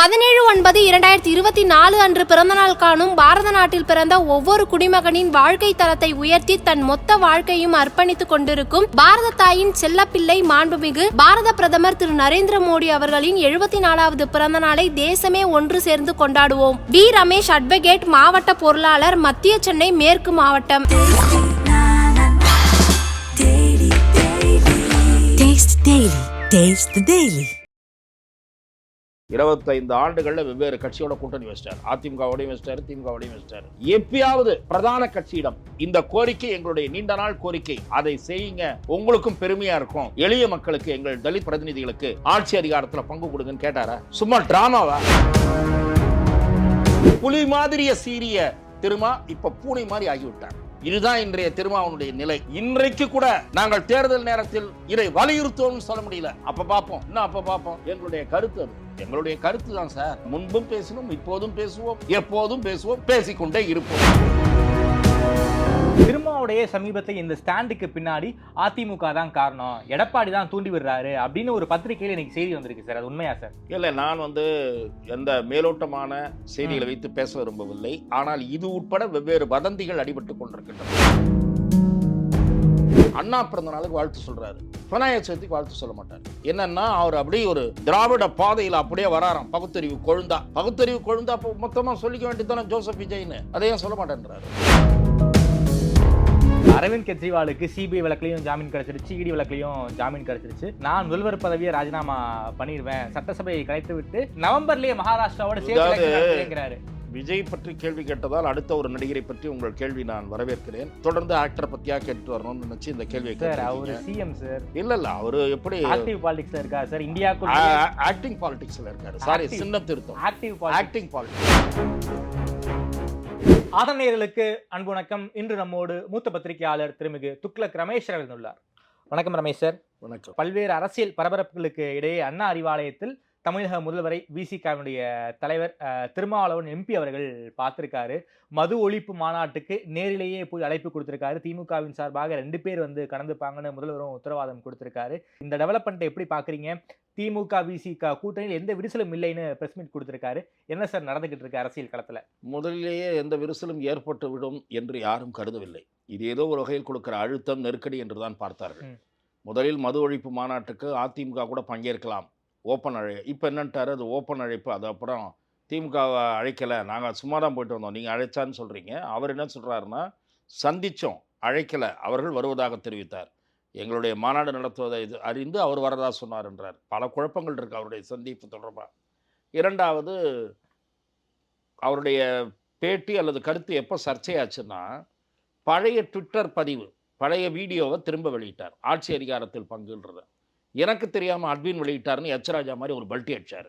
பதினேழு ஒன்பது இரண்டாயிரத்தி இருபத்தி நாலு அன்று பிறந்தநாள் காணும் பாரத நாட்டில் பிறந்த ஒவ்வொரு குடிமகனின் வாழ்க்கை தரத்தை உயர்த்தி தன் மொத்த வாழ்க்கையும் அர்ப்பணித்துக் கொண்டிருக்கும் பாரத தாயின் செல்லப்பிள்ளை மாண்புமிகு பாரத பிரதமர் திரு நரேந்திர மோடி அவர்களின் எழுபத்தி நாலாவது பிறந்த நாளை தேசமே ஒன்று சேர்ந்து கொண்டாடுவோம் வி ரமேஷ் அட்வொகேட் மாவட்ட பொருளாளர் மத்திய சென்னை மேற்கு மாவட்டம் Taste Daily. Taste the Daily. இருபத்தைந்து ஆண்டுகளில் வெவ்வேறு கட்சியோட கூட்டணி வச்சிட்டார். அதிமுகவோடையும் வச்சிட்டாரு திமுகவோடையும் வச்சிட்டாரு. எப்பயாவது பிரதான கட்சியிடம் இந்த கோரிக்கை எங்களுடைய நீண்ட நாள் கோரிக்கை. அதை செய்யுங்க. உங்களுக்கும் பெருமையா இருக்கும். எளிய மக்களுக்கு எங்கள் தலித் பிரதிநிதிகளுக்கு ஆட்சி அதிகாரத்தில் பங்கு கொடுங்கன்னு கேட்டாரா? சும்மா டிராமாவா? புலி மாதிரிய சீரிய திருமா இப்ப பூனை மாதிரி ஆகிவிட்டார். இதுதான் இன்றைய திருமாவனுடைய நிலை. இன்றைக்கு கூட நாங்கள் தேர்தல் நேரத்தில் இதை வலியுறுத்தோம்னு சொல்ல முடியல. அப்ப பார்ப்போம். இன்னும் அப்ப பார்ப்போம்? எங்களுடைய கருத்து அது. எங்களுடைய கருத்து தான் சார். முன்பும் பேசணும் இப்போதும் பேசுவோம் எப்போதும் பேசுவோம் பேசிக்கொண்டே இருப்போம். திருமாவுடைய சமீபத்தை இந்த ஸ்டாண்டுக்கு பின்னாடி அதிமுக தான் காரணம். எடப்பாடி தான் தூண்டி விடுறாரு அப்படின்னு ஒரு பத்திரிகையில் இன்னைக்கு செய்தி வந்திருக்கு சார். அது உண்மையா சார்? இல்லை நான் வந்து எந்த மேலோட்டமான செய்திகளை வைத்து பேச விரும்பவில்லை. ஆனால் இது உட்பட வெவ்வேறு வதந்திகள் அடிபட்டு கொண்டிருக்கின்றன. அண்ணா பிறந்த நாளுக்கு வாழ்த்து சொல்றாரு. விநாயகர் சதுர்த்திக்கு வாழ்த்து சொல்ல மாட்டார். என்னன்னா அவர் அப்படியே ஒரு திராவிட பாதையில் அப்படியே வராராம். பகுத்தறிவு கொழுந்தா. பகுத்தறிவு கொழுந்தா அப்போ மொத்தமா சொல்லிக்க வேண்டியதானே ஜோசப் விஜய்னு. அதையும் சொல்ல மாட்டேன்றாரு. அரவிந்த் கெஜ்ரிவாலுக்கு சிபிஐ வழக்குலையும் ஜாமீன் கிடைச்சிருச்சு இடி வழக்குலையும் ஜாமீன் கிடைச்சிருச்சு. நான் முதல்வர் பதவியை ராஜினாமா பண்ணிடுவேன் சட்டசபையை கலைத்து விட்டு நவம்பர்லயே மகாராஷ்டிராவோட சேர்த்து விஜய் பற்றி கேள்வி கேட்டதால் அடுத்த ஒரு நடிகரை பற்றி உங்கள் கேள்வி நான் வரவேற்கிறேன். தொடர்ந்து ஆக்டர் பத்தியா கேட்டு வரணும்னு நினைச்சு இந்த கேள்வியை சார் அவர். CM sir. இல்ல இல்ல அவரு எப்படி ஆக்டிவ் பாலிடிக்ஸ்ல இருக்கா சார். இந்தியாவுக்கு ஆக்டிங் பாலிடிக்ஸ்ல இருக்காரு. சாரி. சின்ன திருத்தம். ஆக்டிவ் ஆக்டிங் பாலிடிக்ஸ் ஆதரணையர்களுக்கு அன்பு வணக்கம். இன்று நம்மோடு மூத்த பத்திரிகையாளர் திருமிகு துக்ளக் ரமேஷ் உள்ளார். வணக்கம் ரமேஷ் சார். வணக்கம். பல்வேறு அரசியல் பரபரப்புகளுக்கு இடையே அண்ணா அறிவாலயத்தில் தமிழக முதல்வரை விசிகாவினுடைய தலைவர் திருமாவளவன் எம்பி அவர்கள் பார்த்திருக்காரு. மது ஒழிப்பு மாநாட்டுக்கு நேரிலேயே போய் அழைப்பு கொடுத்திருக்காரு. திமுகவின் சார்பாக ரெண்டு பேர் வந்து கலந்துப்பாங்கன்னு முதல்வரும் உத்தரவாதம் கொடுத்திருக்காரு. இந்த டெவலப்மெண்ட்டை எப்படி பாக்குறீங்க திமுக விசிக கூட்டணியில் எந்த விரிசலும் இல்லைன்னு பிரஸ் மீட் கொடுத்திருக்காரு. என்ன சார் நடந்துகிட்டு இருக்கு அரசியல் களத்துல? முதலிலேயே எந்த விரிசலும் ஏற்பட்டு விடும் என்று யாரும் கருதவில்லை. இது ஏதோ ஒரு வகையில் கொடுக்கிற அழுத்தம் நெருக்கடி என்றுதான் பார்த்தார்கள். ம். முதலில் மது ஒழிப்பு மாநாட்டுக்கு அதிமுக கூட பங்கேற்கலாம். ஓப்பன் அழை இப்போ என்னன்ட்டாரு? அது ஓப்பன் அழைப்பு. அது அப்புறம் திமுகவை அழைக்கலை. நாங்கள் சும்மா தான் போயிட்டு வந்தோம். நீங்கள் அழைச்சான்னு சொல்கிறீங்க அவர் என்ன சொல்கிறாருன்னா சந்தித்தோம் அழைக்கலை. அவர்கள் வருவதாக தெரிவித்தார். எங்களுடைய மாநாடு நடத்துவதை இது அறிந்து அவர் வரதா சொன்னார் என்றார் பல குழப்பங்கள் இருக்குது அவருடைய சந்திப்பு தொடர்பாக இரண்டாவது அவருடைய பேட்டி அல்லது கருத்து எப்போ சர்ச்சையாச்சுன்னா பழைய ட்விட்டர் பதிவு பழைய வீடியோவை திரும்ப வெளியிட்டார். ஆட்சி அதிகாரத்தில் பங்குன்றத. எனக்கு தெரியாமல் அட்வின் வெளியிட்டாருன்னு எச்ராஜா மாதிரி ஒரு பல்ட்டி அடிச்சார்.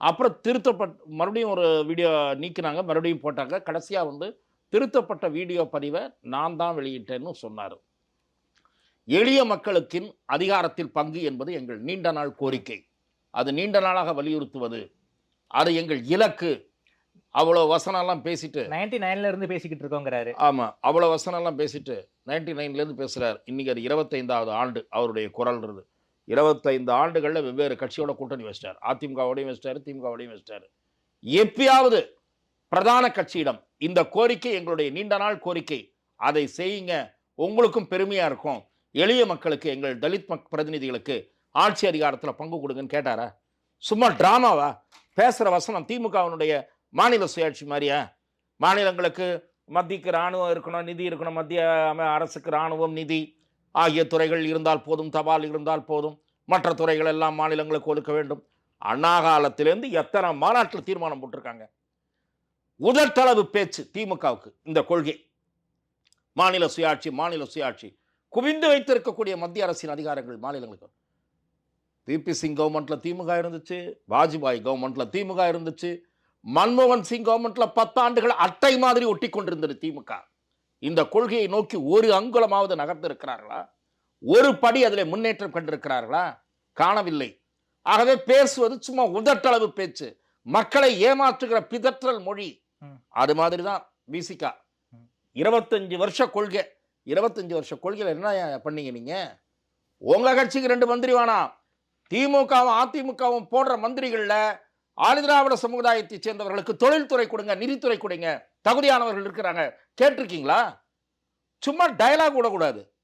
அப்புறம் திருத்தப்பட் மறுபடியும் ஒரு வீடியோ நீக்கினாங்க மறுபடியும் போட்டாங்க. கடைசியாக வந்து திருத்தப்பட்ட வீடியோ பதிவை நான் தான் வெளியிட்டேன்னு சொன்னார். எளிய மக்களுக்கின் அதிகாரத்தில் பங்கு என்பது எங்கள் நீண்ட நாள் கோரிக்கை. அது நீண்ட நாளாக வலியுறுத்துவது. அது எங்கள் இலக்கு. அவ்வளோ வசனம்லாம் பேசிட்டு நைன்டி நைன்ல இருந்து பேசிக்கிட்டு இருக்கோங்கிறாரு. ஆமாம் அவ்வளோ வசனம்லாம் பேசிட்டு நைன்டி நைன்லேருந்து பேசுகிறார் இன்றைக்கி அது இருபத்தைந்தாவது ஆண்டு அவருடைய குரல்ன்றது. இருபத்தைந்து ஆண்டுகளில் வெவ்வேறு கட்சியோட கூட்டணி வச்சிட்டார். அதிமுகவோடையும் வச்சிட்டாரு திமுகவோடையும் வச்சிட்டாரு. எப்பயாவது பிரதான கட்சியிடம் இந்த கோரிக்கை எங்களுடைய நீண்ட நாள் கோரிக்கை அதை செய்யுங்க. உங்களுக்கும் பெருமையாக இருக்கும். எளிய மக்களுக்கு எங்கள் தலித் மக் பிரதிநிதிகளுக்கு ஆட்சி அதிகாரத்தில் பங்கு கொடுங்கன்னு கேட்டாரா? சும்மா ட்ராமாவா? பேசுகிற வசனம் திமுகவினுடைய மாநில சுயாட்சி மாதிரியா? மாநிலங்களுக்கு மத்திக்கு இராணுவம் இருக்கணும் நிதி இருக்கணும் மத்திய அரசுக்கு இராணுவம் நிதி. ஆகிய துறைகள் இருந்தால் போதும் தபால் இருந்தால் போதும். மற்ற துறைகள் எல்லாம் மாநிலங்களுக்கு ஒதுக்க வேண்டும். அண்ணா காலத்திலேருந்து எத்தனை மாநாட்டில் தீர்மானம் போட்டிருக்காங்க? உதட்டளவு பேச்சு திமுகவுக்கு இந்த கொள்கை. மாநில சுயாட்சி மாநில சுயாட்சி. குவிந்து வைத்திருக்கக்கூடிய மத்திய அரசின் அதிகாரங்கள் மாநிலங்களுக்கு. பிபி சிங் கவர்மெண்ட்ல திமுக இருந்துச்சு வாஜ்பாய் கவர்மெண்ட்ல திமுக இருந்துச்சு மன்மோகன் சிங் கவர்மெண்ட்ல பத்தாண்டுகள் அட்டை மாதிரி ஒட்டி கொண்டிருந்தது திமுக. இந்த கொள்கையை நோக்கி ஒரு அங்குலமாவது நகர்ந்திருக்கிறார்களா? ஒரு படி அதில் முன்னேற்றம் கண்டிருக்கிறார்களா? காணவில்லை. ஆகவே பேசுவது சும்மா உதட்டளவு பேச்சு. மக்களை ஏமாற்றுகிற பிதற்றல் மொழி. அது மாதிரி தான் விசிகா. இருபத்தஞ்சு வருஷ கொள்கை. இருபத்தஞ்சு வருஷ கொள்கையில் என்ன பண்ணீங்க நீங்க? உங்க கட்சிக்கு ரெண்டு மந்திரி வேணாம். திமுகவும் அதிமுகவும் போடுற மந்திரிகள்ல ஆளுதிராவிட சமுதாயத்தைச் சேர்ந்தவர்களுக்கு தொழில்துறை கொடுங்க நிதித்துறை கொடுங்க. தகுதியானவர்கள் இருக்கிறாங்க. கேட்டிருக்கீங்களா? சும்மா டயலாக் விடக்கூடாது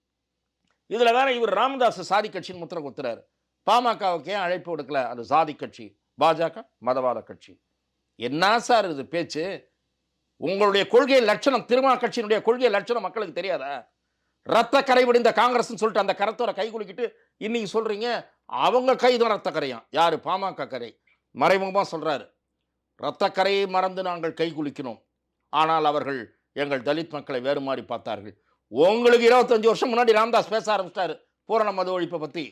இதில் வேற இவர் ராமதாஸ் சாதி கட்சின்னு முத்திர குத்துறாரு. பாமகவுக்கு ஏன் அழைப்பு விடுக்கல? அது சாதி கட்சி. பாஜக மதவாத கட்சி. என்ன சார் இது பேச்சு? உங்களுடைய கொள்கை லட்சணம் திருமா கட்சியினுடைய கொள்கை லட்சணம் மக்களுக்கு தெரியாதா? ரத்த கரை விடிந்த காங்கிரஸ்னு சொல்லிட்டு அந்த கரத்தோட கை குலுக்கிட்டு இன்னைக்கு சொல்றீங்க? அவங்க கை தான் ரத்த கரையாம். யாரு? பாமக கரை. மறைமுகமாக சொல்கிறாரு இரத்தக்கரையை மறந்து நாங்கள் கை குலுக்கினோம். ஆனால் அவர்கள் எங்கள் தலித் மக்களை வேறு மாதிரி பார்த்தார்கள். உங்களுக்கு இருபத்தஞ்சி வருஷம் முன்னாடி ராமதாஸ் பேச ஆரம்பிச்சிட்டாரு. பூரண மது ஒழிப்பை பற்றி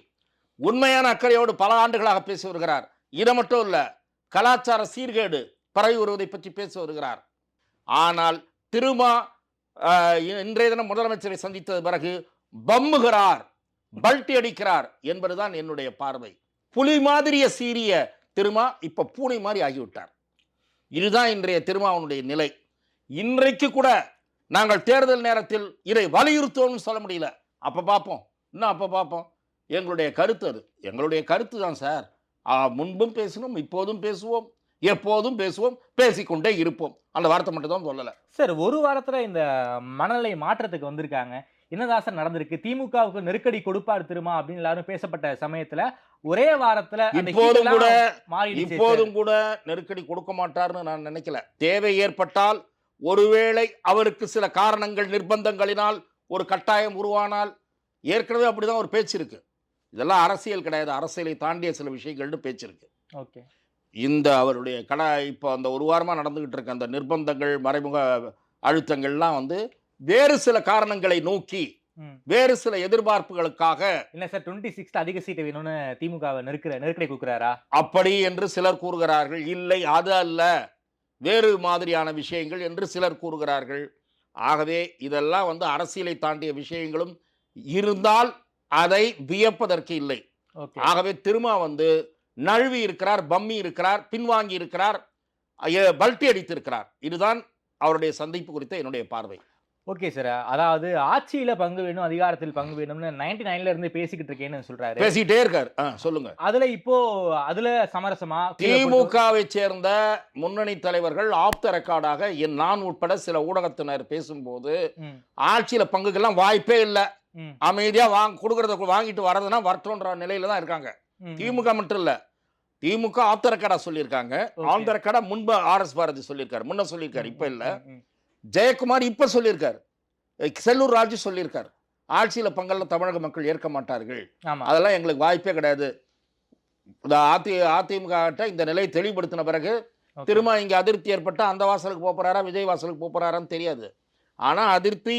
உண்மையான அக்கறையோடு பல ஆண்டுகளாக பேசி வருகிறார். இது மட்டும் இல்லை கலாச்சார சீர்கேடு பரவி வருவதை பற்றி பேசி வருகிறார். ஆனால் திருமா இன்றைய தினம் முதலமைச்சரை சந்தித்தது பிறகு பம்முகிறார் பல்ட்டி அடிக்கிறார் என்பதுதான் என்னுடைய பார்வை. புலி மாதிரிய சீரிய திருமா இப்போ பூனை மாதிரி ஆகிவிட்டார். இதுதான் இன்றைய திருமாவனுடைய நிலை. இன்றைக்கு கூட நாங்கள் தேர்தல் நேரத்தில் இதை வலியுறுத்துவோம்னு சொல்ல முடியல. அப்போ பார்ப்போம் இன்னும் அப்போ பார்ப்போம் எங்களுடைய கருத்து அது. எங்களுடைய கருத்து தான் சார். முன்பும் பேசணும் இப்போதும் பேசுவோம் எப்போதும் பேசுவோம் பேசிக்கொண்டே இருப்போம். அந்த வார்த்தை மட்டும் தான் சொல்லலை. சார் ஒரு வாரத்தில் இந்த மனநிலை மாற்றத்துக்கு வந்திருக்காங்க. என்னதான் சார் நடந்திருக்கு. திமுகவுக்கு நெருக்கடி கொடுப்பார் திருமா அப்படின்னு எல்லாரும் பேசப்பட்ட சமயத்துல ஒரே வாரத்துல இப்போதும் கூட. இப்போதும் கூட நெருக்கடி கொடுக்க மாட்டார்னு நான் நினைக்கல. தேவை ஏற்பட்டால் ஒருவேளை அவருக்கு சில காரணங்கள் நிர்பந்தங்களினால் ஒரு கட்டாயம் உருவானால் ஏற்கனவே அப்படிதான் ஒரு பேச்சு இருக்கு. இதெல்லாம் அரசியல் கிடையாது. அரசியலை தாண்டிய சில விஷயங்கள்னு பேச்சு இருக்கு. ஓகே. இந்த அவருடைய கடை இப்போ அந்த ஒரு வாரமாக நடந்துகிட்டு இருக்க அந்த நிர்பந்தங்கள் மறைமுக அழுத்தங்கள்லாம் வந்து வேறு சில காரணங்களை நோக்கி. வேறு சில எதிர்பார்ப்புகளுக்காக இல்ல சார் டுவெண்ட்டி சிக்ஸ் அதிக சீட்டு வேணும்னு திமுகவை நெருக்கிற நெருக்கடி கொடுக்குறாரா? அப்படி என்று சிலர் கூறுகிறார்கள். இல்லை அது அல்ல. வேறு மாதிரியான விஷயங்கள் என்று சிலர் கூறுகிறார்கள். ஆகவே இதெல்லாம் வந்து அரசியலை தாண்டிய விஷயங்களும் இருந்தால் அதை வியப்பதற்கு இல்லை. ஆகவே திருமா வந்து நழுவி இருக்கிறார் பம்மி இருக்கிறார் பின்வாங்கி இருக்கிறார் பல்ட்டி அடித்திருக்கிறார். இதுதான் அவருடைய சந்திப்பு குறித்த என்னுடைய பார்வை. ஓகே சார் அதாவது ஆட்சியில பங்கு வேணும் அதிகாரத்தில் பங்கு வேணும்னு நைன்டி நைன்ல இருந்து பேசிக்கிட்டு இருக்கேன்னு சொல்றாரு. பேசிட்டே இருக்கார். சொல்லுங்க. அதுல இப்போ அதுல சமரசமா திமுகவை சேர்ந்த முன்னணி தலைவர்கள் ஆஃப் த ரெக்கார்டாக என் நான் உட்பட சில ஊடகத்தினர் பேசும்போது ஆட்சியில பங்குக்கெல்லாம் வாய்ப்பே இல்லை. அமைதியா வாங்க கொடுக்கறத வாங்கிட்டு வரதுன்னா வரட்டும்ன்ற நிலையில தான் இருக்காங்க. திமுக மட்டும் இல்ல. திமுக ஆஃப் த ரெக்கார்டா சொல்லியிருக்காங்க. ஆன் த ரெக்கார்டா முன்பு ஆர் எஸ் பாரதி சொல்லியிருக்காரு. முன்ன சொல்லியிருக்காரு. இப்ப இல்ல. ஜெயக்குமார் இப்ப சொல்லியிருக்காரு. செல்லூர் ராஜு சொல்லியிருக்காரு. ஆட்சியில பங்கெல்லாம் தமிழக மக்கள் ஏற்க மாட்டார்கள். அதெல்லாம் எங்களுக்கு வாய்ப்பே கிடையாது. அதி அதிமுக இந்த நிலையை தெளிவுபடுத்தின பிறகு. திரும்ப இங்க அதிருப்தி ஏற்பட்டா அந்த வாசலுக்கு போப் போறாரா விஜய் வாசலுக்கு போப் போறாரான்னு தெரியாது. ஆனா அதிருப்தி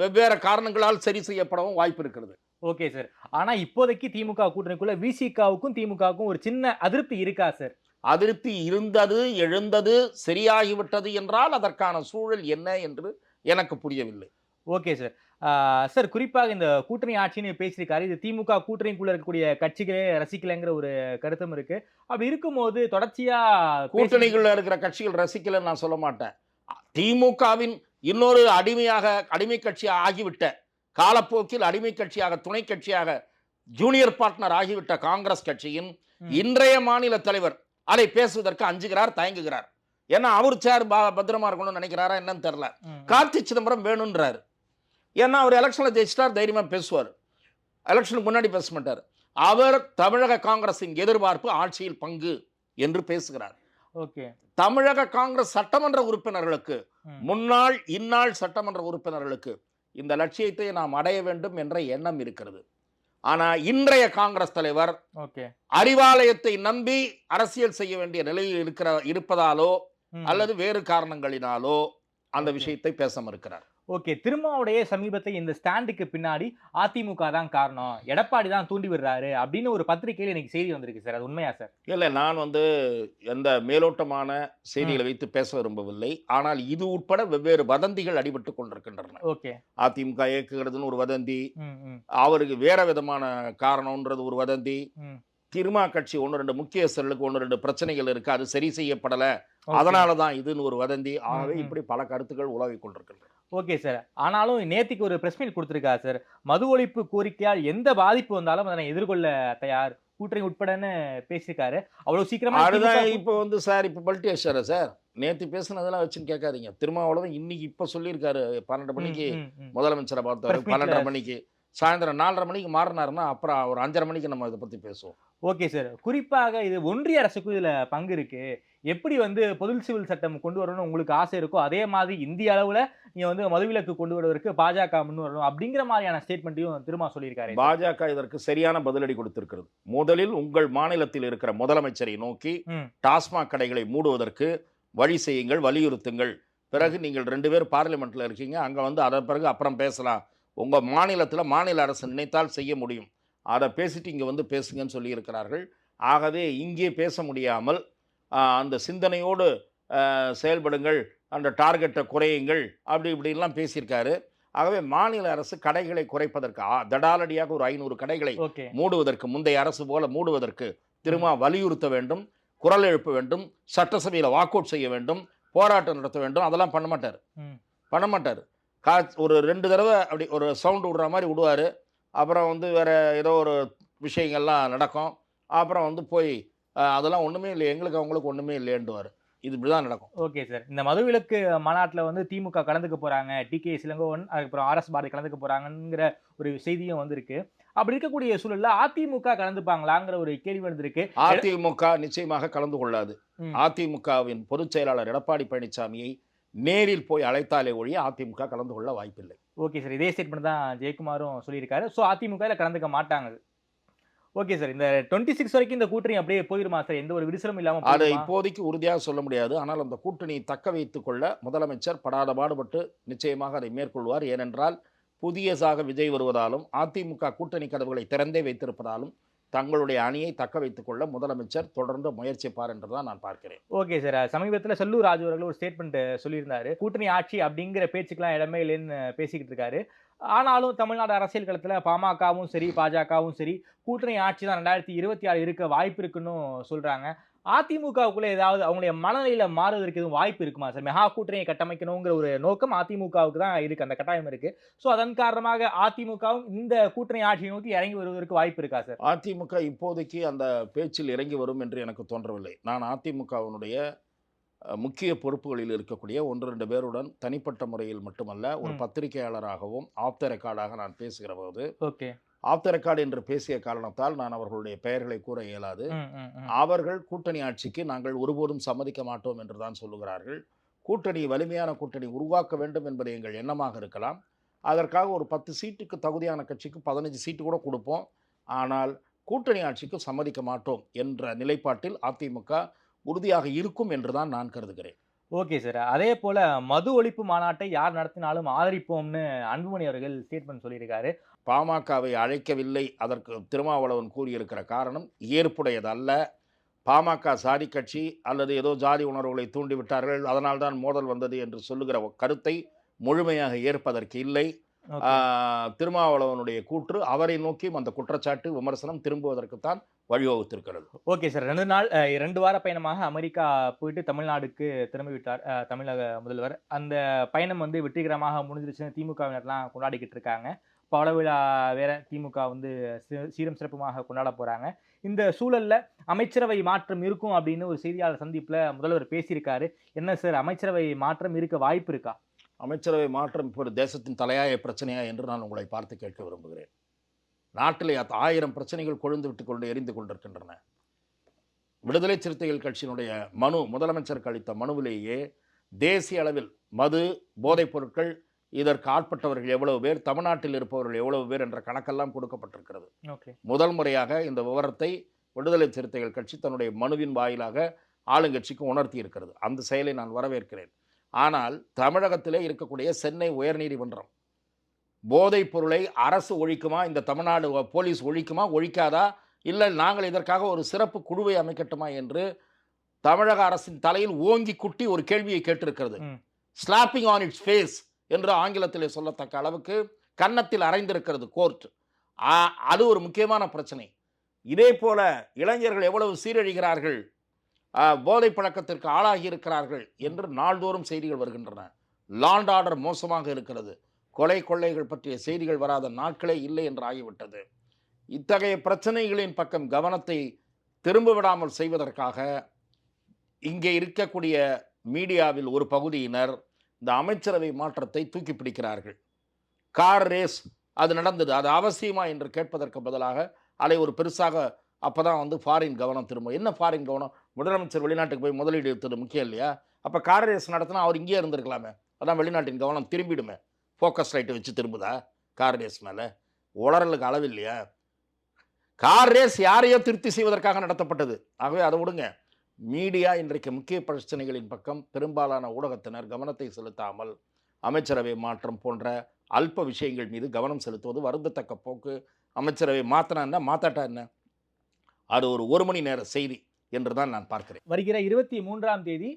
வெவ்வேறு காரணங்களால் சரி செய்யப்படவும் வாய்ப்பு இருக்கிறது. Okay sir. ஆனா இப்போதைக்கு திமுக கூட்டணிக்குள்ள விசிகாவுக்கும் திமுகவுக்கும் ஒரு சின்ன அதிருப்தி இருக்கா சார்? அதிருப்தி இருந்தது எழுந்தது சரியாகிவிட்டது என்றால் அதற்கான சூழல் என்ன என்று எனக்கு புரியவில்லை. ஓகே சார் சார் குறிப்பாக இந்த கூட்டணி ஆட்சின்னு பேசியிருக்காரு. இது திமுக கூட்டணிக்குள்ள இருக்கக்கூடிய கட்சிகளே ரசிக்கலைங்கிற ஒரு கருத்தும் இருக்கு. அப்படி இருக்கும்போது தொடர்ச்சியா கூட்டணிக்குள்ள இருக்கிற கட்சிகள் ரசிக்கலன்னு நான் சொல்ல மாட்டேன். திமுகவின் இன்னொரு அடிமையாக அடிமை கட்சியாக ஆகிவிட்ட காலப்போக்கில் அடிமை கட்சியாக துணை கட்சியாக ஜூனியர் பார்ட்னர் ஆகிவிட்ட காங்கிரஸ் கட்சியின். இன்றைய மாநில தலைவர் அதை பேசுவதற்கு அஞ்சுகிறார் தயங்குகிறார். ஏன்னா அவர் சேர் ப- பத்திரமா இருக்கணும்னு நினைக்கிறாரா என்னன்னு தெரியல. ம், கார்த்தி சிதம்பரம் வேணுன்றாரு ஏன்னா அவர் எலெக்ஷனில் ஜெயிச்சிட்டார் தைரியமாக பேசுவார். எலெக்ஷனுக்கு முன்னாடி பேச மாட்டார். அவர் தமிழக காங்கிரசின் எதிர்பார்ப்பு ஆட்சியில் பங்கு என்று பேசுகிறார். ஓகே. தமிழக காங்கிரஸ் சட்டமன்ற உறுப்பினர்களுக்கு. முன்னாள் இந்நாள் சட்டமன்ற உறுப்பினர்களுக்கு இந்த லட்சியத்தை நாம் அடைய வேண்டும் என்ற எண்ணம் இருக்கிறது. ஆனா இன்றைய காங்கிரஸ் தலைவர் ஓகே அறிவாலயத்தை நம்பி அரசியல் செய்ய வேண்டிய நிலையில் இருக்கிற இருப்பதாலோ. அல்லது வேறு காரணங்களினாலோ அந்த. விஷயத்தை பேச மறுக்கிறார் ஓகே திருமாவுடைய சமீபத்தை இந்த ஸ்டாண்டுக்கு பின்னாடி அதிமுக தான் காரணம். எடப்பாடி தான் தூண்டி விடுறாரு அப்படின்னு ஒரு பத்திரிகையில் இன்னைக்கு செய்தி வந்திருக்கு சார். அது உண்மையா சார்? இல்லை நான் வந்து எந்த மேலோட்டமான செய்திகளை வைத்து பேச விரும்பவில்லை. ஆனால் இது உட்பட வெவ்வேறு வதந்திகள் அடிபட்டு கொண்டிருக்கின்றன. ஓகே. அதிமுக இயக்குகிறதுன்னு ஒரு வதந்தி. அவருக்கு வேற விதமான காரணம்ன்றது ஒரு வதந்தி. திருமா கட்சி ஒன்று ரெண்டு முக்கியஸ்தர்களுக்கு ஒன்று ரெண்டு பிரச்சனைகள் இருக்கு. அது சரி செய்யப்படல. அதனால தான் இதுன்னு ஒரு வதந்தி. ஆகவே. இப்படி பல கருத்துக்கள் உலவிக் கொண்டிருக்கின்றன. ஓகே சார் ஆனாலும் நேத்திக்கு ஒரு பிரஸ் மீட் கொடுத்துருக்கா சார் மது ஒழிப்பு கோரிக்கையால் எந்த பாதிப்பு வந்தாலும் அதனை எதிர்கொள்ள தயார். கூட்டணி உட்படன்னு பேசியிருக்காரு. அவ்வளவு சீக்கிரமா அதுதான் இப்போ வந்து சார் இப்போ பல்ட்டி அடிச்சாரா சார் நேற்று பேசுனதெல்லாம் வச்சுன்னு கேட்காதீங்க. திருமாவளவன் இன்னைக்கு இப்போ சொல்லியிருக்காரு. பன்னெண்டு மணிக்கு. முதலமைச்சரை பார்த்தாரு பன்னெண்டரை மணிக்கு. சாயந்தரம் நாலரை மணிக்கு மாறினாருன்னா அப்புறம் ஒரு அஞ்சரை மணிக்கு நம்ம இதை பற்றி பேசுவோம். Okay sir. குறிப்பாக இது ஒன்றிய அரசுக்கும் இதுல பங்கு இருக்கு. எப்படி வந்து பொது சிவில் சட்டம் கொண்டு வரணும்னு உங்களுக்கு ஆசை இருக்கோ அதே மாதிரி இந்திய அளவுல நீங்க வந்து மதுவிலக்கு கொண்டு வருவதற்கு பாஜக முன் வரணும் அப்படிங்கிற மாதிரியான ஸ்டேட்மெண்ட்டையும் திரும்ப சொல்லியிருக்காரு. பாஜக இதற்கு சரியான பதிலடி கொடுத்திருக்கிறது. முதலில் உங்கள் மாநிலத்தில் இருக்கிற முதலமைச்சரை நோக்கி. டாஸ்மாக் கடைகளை மூடுவதற்கு வழி செய்யுங்கள் வலியுறுத்துங்கள். பிறகு நீங்கள் ரெண்டு பேர் பார்லிமெண்ட்ல இருக்கீங்க அங்க வந்து அதன் பிறகு அப்புறம் பேசலாம். உங்க மாநிலத்தில் மாநில அரசு நினைத்தால் செய்ய முடியும். அதை பேசிட்டு இங்க வந்து பேசுங்கன்னு சொல்லி இருக்கிறார்கள் ஆகவே இங்கே பேச முடியாமல் அந்த சிந்தனையோடு செயல்படுங்கள் அந்த டார்கெட்டை குறையுங்கள் அப்படி இப்படிலாம் பேசியிருக்காரு. ஆகவே மாநில அரசு கடைகளை குறைப்பதற்கு தடாலடியாக ஒரு ஐநூறு கடைகளை மூடுவதற்கு முந்தைய அரசு போல மூடுவதற்கு திரும்ப வலியுறுத்த வேண்டும் குரல் எழுப்ப வேண்டும் சட்டசபையில் வாக் அவுட் செய்ய வேண்டும் போராட்டம் நடத்த வேண்டும் அதெல்லாம் பண்ண மாட்டார். பண்ண மாட்டார். கா ஒரு ரெண்டு தடவை அப்படி ஒரு சவுண்டு விடுற மாதிரி விடுவார். அப்புறம் வந்து வேற ஏதோ ஒரு விஷயங்கள்லாம் நடக்கும். அப்புறம் வந்து போய் அதெல்லாம் ஒன்றுமே இல்லை எங்களுக்கு அவங்களுக்கு ஒன்றுமே இல்லைன்டுவார் இது இப்படி தான் நடக்கும். Okay sir. இந்த மதுவிலக்கு மாநாட்டில் வந்து திமுக கலந்துக்க போறாங்க டி கே சிலங்கோவன் அதுக்கப்புறம் ஆர் எஸ் பாரதி கலந்துக்க போறாங்கங்கிற ஒரு செய்தியும் வந்திருக்கு. அப்படி இருக்கக்கூடிய சூழல்ல அதிமுக கலந்துப்பாங்களாங்கிற ஒரு கேள்வி வந்திருக்கு. அதிமுக நிச்சயமாக கலந்து கொள்ளாது. அதிமுகவின் பொதுச் செயலாளர் எடப்பாடி பழனிசாமியை நேரில் போய் அழைத்தாலே ஒழிய அதிமுக கலந்து கொள்ள வாய்ப்பில்லை. ஓகே சார் இதே ஸ்டேட்மெண்ட் தான் ஜெயக்குமாரும் சொல்லியிருக்காரு. ஸோ அதிமுக இதில் கலந்துக்க மாட்டாங்க. ஓகே சார் இந்த டுவெண்ட்டி சிக்ஸ் வரைக்கும் இந்த கூட்டணி அப்படியே போயிருமா சார்? எந்த ஒரு விரிசலும் இல்லாம அதை? இப்போதைக்கு உறுதியாக சொல்ல முடியாது. ஆனால் அந்த கூட்டணியை தக்க வைத்துக் கொள்ள முதலமைச்சர் படாத பாடுபட்டு நிச்சயமாக அதை மேற்கொள்வார். ஏனென்றால் புதியதாக விஜய் வருவதாலும் அதிமுக கூட்டணி கதவுகளை திறந்தே வைத்திருப்பதாலும் தங்களுடைய அணியை தக்க வைத்துக் கொள்ள முதலமைச்சர் தொடர்ந்து முயற்சிப்பார் என்றுதான் நான் பார்க்கிறேன். Okay sir. சமீபத்தில் செல்லூர் ராஜு அவர்கள் ஒரு ஸ்டேட்மெண்ட் சொல்லியிருந்தாரு. கூட்டணி ஆட்சி அப்படிங்கிற பேச்சுக்கெல்லாம் இடமே இல்லைன்னு பேசிக்கிட்டு இருக்காரு. ஆனாலும் தமிழ்நாடு அரசியல் களத்தில் பாமகவும் சரி பாஜகவும் சரி கூட்டணி ஆட்சி தான் ரெண்டாயிரத்தி இருபத்தி ஆறு இருக்க வாய்ப்பு இருக்குன்னு சொல்கிறாங்க அதிமுகவுக்குள்ள ஏதாவது அவங்களுடைய மனநிலையில மாறுவதற்கு எதுவும் வாய்ப்பு இருக்குமா சார்? மெகா கூட்டணியை கட்டமைக்கணுங்கிற ஒரு நோக்கம் அதிமுகவுக்கு தான் இருக்கு அந்த கட்டாயம் இருக்கு. ஸோ அதன் காரணமாக அதிமுகவும் இந்த கூட்டணி ஆட்சியை நோக்கி இறங்கி வருவதற்கு வாய்ப்பு இருக்கா சார்? அதிமுக இப்போதைக்கு அந்த பேச்சில் இறங்கி வரும் என்று எனக்கு தோன்றவில்லை. நான் அதிமுகவினுடைய முக்கிய பொறுப்புகளில் இருக்கக்கூடிய ஒன்று ரெண்டு பேருடன் தனிப்பட்ட முறையில் மட்டுமல்ல ஒரு. பத்திரிகையாளராகவும் ஆஃப் த ரெக்கார்டாக நான் பேசுகிற போது ஓகே. ஆஃப் த ரெக்கார்டு என்று பேசிய காரணத்தால் நான் அவர்களுடைய பெயர்களை கூற இயலாது. அவர்கள் கூட்டணி ஆட்சிக்கு நாங்கள் ஒருபோதும் சம்மதிக்க மாட்டோம் என்று தான் சொல்லுகிறார்கள். கூட்டணி வலிமையான கூட்டணி உருவாக்க வேண்டும் என்பது எங்கள் எண்ணமாக இருக்கலாம். அதற்காக ஒரு பத்து சீட்டுக்கு தகுதியான கட்சிக்கு பதினஞ்சு சீட்டு கூட கொடுப்போம். ஆனால் கூட்டணி ஆட்சிக்கு சம்மதிக்க மாட்டோம் என்ற நிலைப்பாட்டில் அதிமுக உறுதியாக இருக்கும் என்று தான் நான் கருதுகிறேன். Okay sir. அதே போல மது ஒழிப்பு மாநாட்டை யார் நடத்தினாலும் ஆதரிப்போம்னு அன்புமணி அவர்கள் ஸ்டேட்மெண்ட் சொல்லியிருக்காரு. பாமகவை அழைக்கவில்லை அதற்கு திருமாவளவன் கூறியிருக்கிற காரணம் ஏற்புடையதல்ல. பாமக சாதி கட்சி அல்லது ஏதோ ஜாதி உணர்வுகளை தூண்டிவிட்டார்கள். அதனால்தான் மோதல் வந்தது என்று சொல்லுகிற கருத்தை முழுமையாக ஏற்பதற்கு இல்லை. திருமாவளவனுடைய கூற்று அவரை நோக்கியும் அந்த குற்றச்சாட்டு விமர்சனம் திரும்புவதற்குத்தான் வழிவகுத்திருக்கிறது. Okay sir. ரெண்டு நாள் அஹ், ரெண்டு வார பயணமாக அமெரிக்கா போயிட்டு தமிழ்நாடுக்கு திரும்பி விட்டார் அஹ், தமிழக முதல்வர். அந்த பயணம் வந்து வெற்றிகரமாக முடிஞ்சிருச்சுன்னு திமுகவினர்லாம் கொண்டாடிக்கிட்டு இருக்காங்க. பல விழா வேற திமுக வந்து சீரம் சிறப்புமாக கொண்டாட போகிறாங்க இந்த சூழலில் அமைச்சரவை மாற்றம் இருக்கும் அப்படின்னு ஒரு செய்தியாளர் சந்திப்பில் முதல்வர் பேசியிருக்காரு. என்ன சார் அமைச்சரவை மாற்றம் இருக்க வாய்ப்பு இருக்கா? அமைச்சரவை மாற்றம் இப்போ ஒரு தேசத்தின் தலையாய பிரச்சனையா என்று நான் உங்களை பார்த்து கேட்க விரும்புகிறேன். நாட்டிலே ஆயிரம் பிரச்சனைகள் கொழுந்து விட்டு கொண்டு எரிந்து கொண்டிருக்கின்றன. விடுதலை சிறுத்தைகள் கட்சியினுடைய மனு முதலமைச்சருக்கு அளித்த மனுவிலேயே தேசிய அளவில் மது போதைப் பொருட்கள் இதற்கு ஆட்பட்டவர்கள் எவ்வளவு பேர் தமிழ்நாட்டில் இருப்பவர்கள் எவ்வளவு பேர் என்ற கணக்கெல்லாம் கொடுக்கப்பட்டிருக்கிறது. முதல் முறையாக இந்த விவரத்தை விடுதலை சிறுத்தைகள் கட்சி தன்னுடைய மனுவின் வாயிலாக ஆளுங்கட்சிக்கு உணர்த்தி இருக்கிறது. அந்த செயலை நான் வரவேற்கிறேன். ஆனால் தமிழகத்திலே இருக்கக்கூடிய சென்னை உயர்நீதிமன்றம் போதைப் பொருளை அரசு ஒழிக்குமா இந்த தமிழ்நாடு போலீஸ் ஒழிக்குமா ஒழிக்காதா இல்லை நாங்கள் இதற்காக ஒரு சிறப்பு குழுவை அமைக்கட்டுமா என்று தமிழக அரசின் தலையில் ஓங்கி குட்டி ஒரு கேள்வியை கேட்டிருக்கிறது. ஸ்லாப்பிங் ஆன் இட்ஸ் ஃபேஸ் என்று ஆங்கிலத்தில் சொல்லத்தக்க அளவுக்கு கன்னத்தில் அரைந்திருக்கிறது கோர்ட். அது ஒரு முக்கியமான பிரச்சனை. இதே போல இளைஞர்கள் எவ்வளவு சீரழிகிறார்கள் போதை பழக்கத்திற்கு ஆளாகி இருக்கிறார்கள் என்று நாள்தோறும் செய்திகள் வருகின்றன. லாண்ட் ஆர்டர் மோசமாக இருக்கிறது. கொலை கொள்ளைகள் பற்றிய செய்திகள் வராத நாட்களே இல்லை என்று ஆகிவிட்டது. இத்தகைய பிரச்சனைகளின் பக்கம் கவனத்தை திரும்ப விடாமல் செய்வதற்காக இங்கே இருக்கக்கூடிய மீடியாவில் ஒரு பகுதியினர் இந்த அமைச்சரவை மாற்றத்தை தூக்கி பிடிக்கிறார்கள். கார் ரேஸ் அது நடந்தது. அது அவசியமா என்று கேட்பதற்கு பதிலாக அதை ஒரு பெருசாக அப்போ தான் வந்து ஃபாரின் கவனம் திரும்ப. என்ன ஃபாரின் கவனம்? முதலமைச்சர் வெளிநாட்டுக்கு போய் முதலீடு எடுத்தது முக்கியம் இல்லையா? அப்போ கார் ரேஸ் நடத்தினா அவர் இங்கேயே இருந்திருக்கலாமே. அதான் வெளிநாட்டின் கவனம் திரும்பிடுமே. ஃபோக்கஸ் லைட்டை வச்சு திரும்புதா? கார் ரேஸ் மேலே. உளறலுக்கு அளவு இல்லையா? கார் ரேஸ் யாரையோ திருப்தி செய்வதற்காக நடத்தப்பட்டது. ஆகவே அதை விடுங்க. மீடியா இன்றைக்கு முக்கிய பிரச்சனைகளின் பக்கம் பெரும்பாலான ஊடகத்தினர் கவனத்தை செலுத்தாமல் அமைச்சரவை மாற்றம் போன்ற அல்ப விஷயங்கள் மீது கவனம் செலுத்துவது வருந்தத்தக்க போக்கு. அமைச்சரவை மாற்றினா என்ன? மாத்தாட்டா என்ன? அது ஒரு ஒரு மணி நேர செய்தி என்று தான் நான் பார்க்கிறேன். வருகிற இருபத்தி மூன்றாம் தேதி